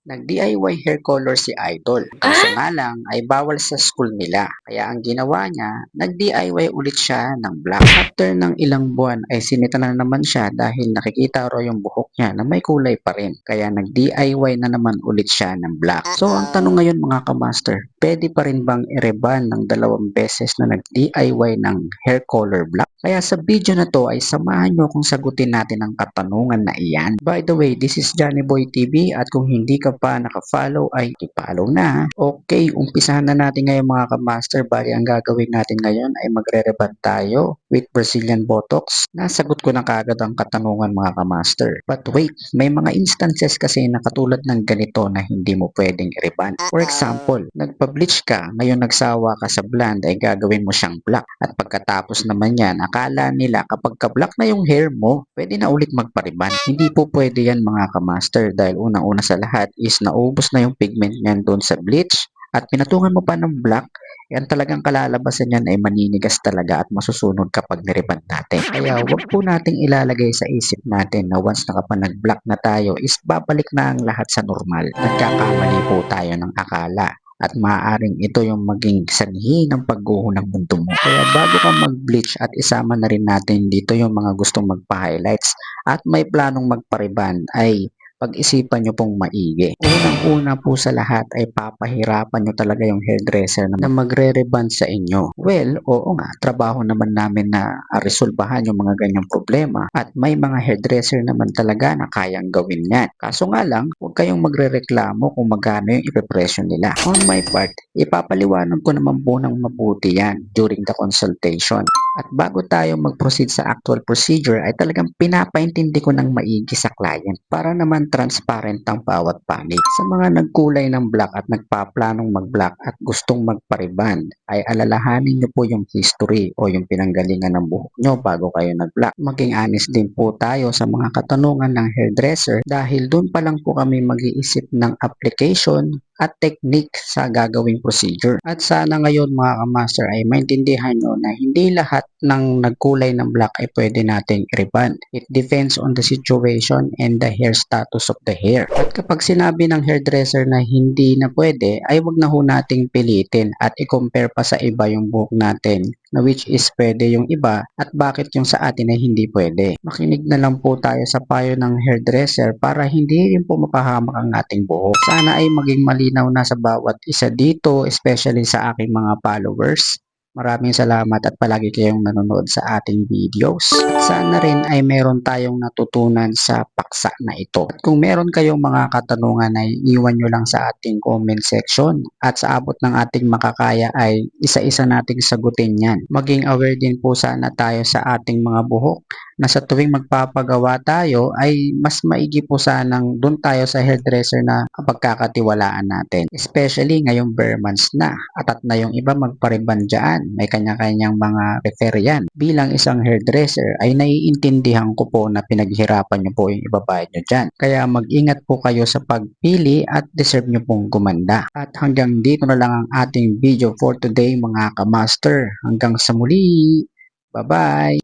Nag-DIY hair color si Idol. Kaso nga lang ay bawal sa school nila. Kaya ang ginawa niya, nag-DIY ulit siya ng black. After ng ilang buwan ay sinita na naman siya dahil nakikita raw yung buhok niya na may kulay pa rin. Kaya nag-DIY na naman ulit siya ng black. So ang tanong ngayon mga kamaster, pwede pa rin bang i-reban ng dalawang beses na nag-DIY ng hair color black? Kaya sa video na to ay samahan nyo kung sagutin natin ang katanungan na iyan. By the way, this is Johnny Boy TV at kung hindi ka pa naka-follow ay i-follow na. Okay, umpisahan na natin ngayon mga kamaster. Bali ang gagawin natin ngayon ay magre-reband tayo with Brazilian Botox. Nasagot ko na kagad ang katanungan mga kamaster. But wait, may mga instances kasi na katulad ng ganito na hindi mo pwedeng i-reband. For example, nagpa-bleach ka, ngayon nagsawa ka sa blonde ay gagawin mo siyang black. At pagkatapos naman yan, akala nila kapag ka-black na yung hair mo, pwede na ulit magpariban. Hindi po pwede yan mga kamaster dahil unang-una sa lahat is naubos na yung pigment niyan doon sa bleach at pinatungan mo pa ng black, yan talagang kalalabasan niyan ay maninigas talaga at masusunog kapag niriban natin. Kaya wag po nating ilalagay sa isip natin na once na kapag nag-black na tayo is babalik na ang lahat sa normal. Nagkakamali po tayo ng akala at maaaring ito yung maging sanhi ng pagguho ng mundo mo. Kaya bago ka mag-bleach at isama na rin natin dito yung mga gustong magpa-highlights at may planong magpariban ay pag-isipan nyo pong maigi. Unang-una po sa lahat ay papahirapan nyo talaga yung hairdresser na magre-reband sa inyo. Well, oo nga, trabaho naman namin na resolbahan yung mga ganyang problema at may mga hairdresser naman talaga na kayang gawin yan. Kaso nga lang, huwag kayong magre-reklamo kung magkano yung ipipresyo nila. On my part, ipapaliwanag ko naman po ng mabuti yan during the consultation. At bago tayo mag-proceed sa actual procedure ay talagang pinapaintindi ko ng maigi sa client para naman transparent ang bawat panig. Sa mga nagkulay ng black at nagpaplanong mag-black at gustong magpariban ay alalahanin nyo po yung history o yung pinanggalingan ng buhok nyo bago kayo nag-black. Maging honest din po tayo sa mga katanungan ng hairdresser dahil doon pa lang po kami mag-iisip ng application at technique sa gagawing procedure. At sana ngayon mga kamaster ay maintindihan nyo na hindi lahat ng nagkulay ng black ay pwede nating i-reband. It depends on the situation and the hair status of the hair. At kapag sinabi ng hairdresser na hindi na pwede, ay wag na ho nating pilitin at i-compare pa sa iba yung buhok natin na which is pwede yung iba at bakit yung sa atin ay hindi pwede. Makinig na lang po tayo sa payo ng hairdresser para hindi rin po mapahamak ang ating buhok. Sana ay maging malinaw na sa bawat isa dito, especially sa aking mga followers. Maraming salamat at palagi kayong nanonood sa ating videos. Sana rin ay meron tayong natutunan sa paksa na ito. At kung meron kayong mga katanungan ay iwan nyo lang sa ating comment section. At sa abot ng ating makakaya ay isa-isa nating sagutin yan. Maging aware din po sana tayo sa ating mga buhok na sa tuwing magpapagawa tayo ay mas maigi po sanang doon tayo sa hairdresser na pagkakatiwalaan natin. Especially ngayong bare months na. Atat na yung iba magpariban dyan. May kanya-kanyang mga refer yan. Bilang isang hairdresser ay naiintindihan ko po na pinaghirapan nyo po yung ibabayad nyo dyan. Kaya mag-ingat po kayo sa pagpili at deserve nyo pong gumanda. At hanggang dito na lang ang ating video for today mga kamaster. Hanggang sa muli. Bye-bye!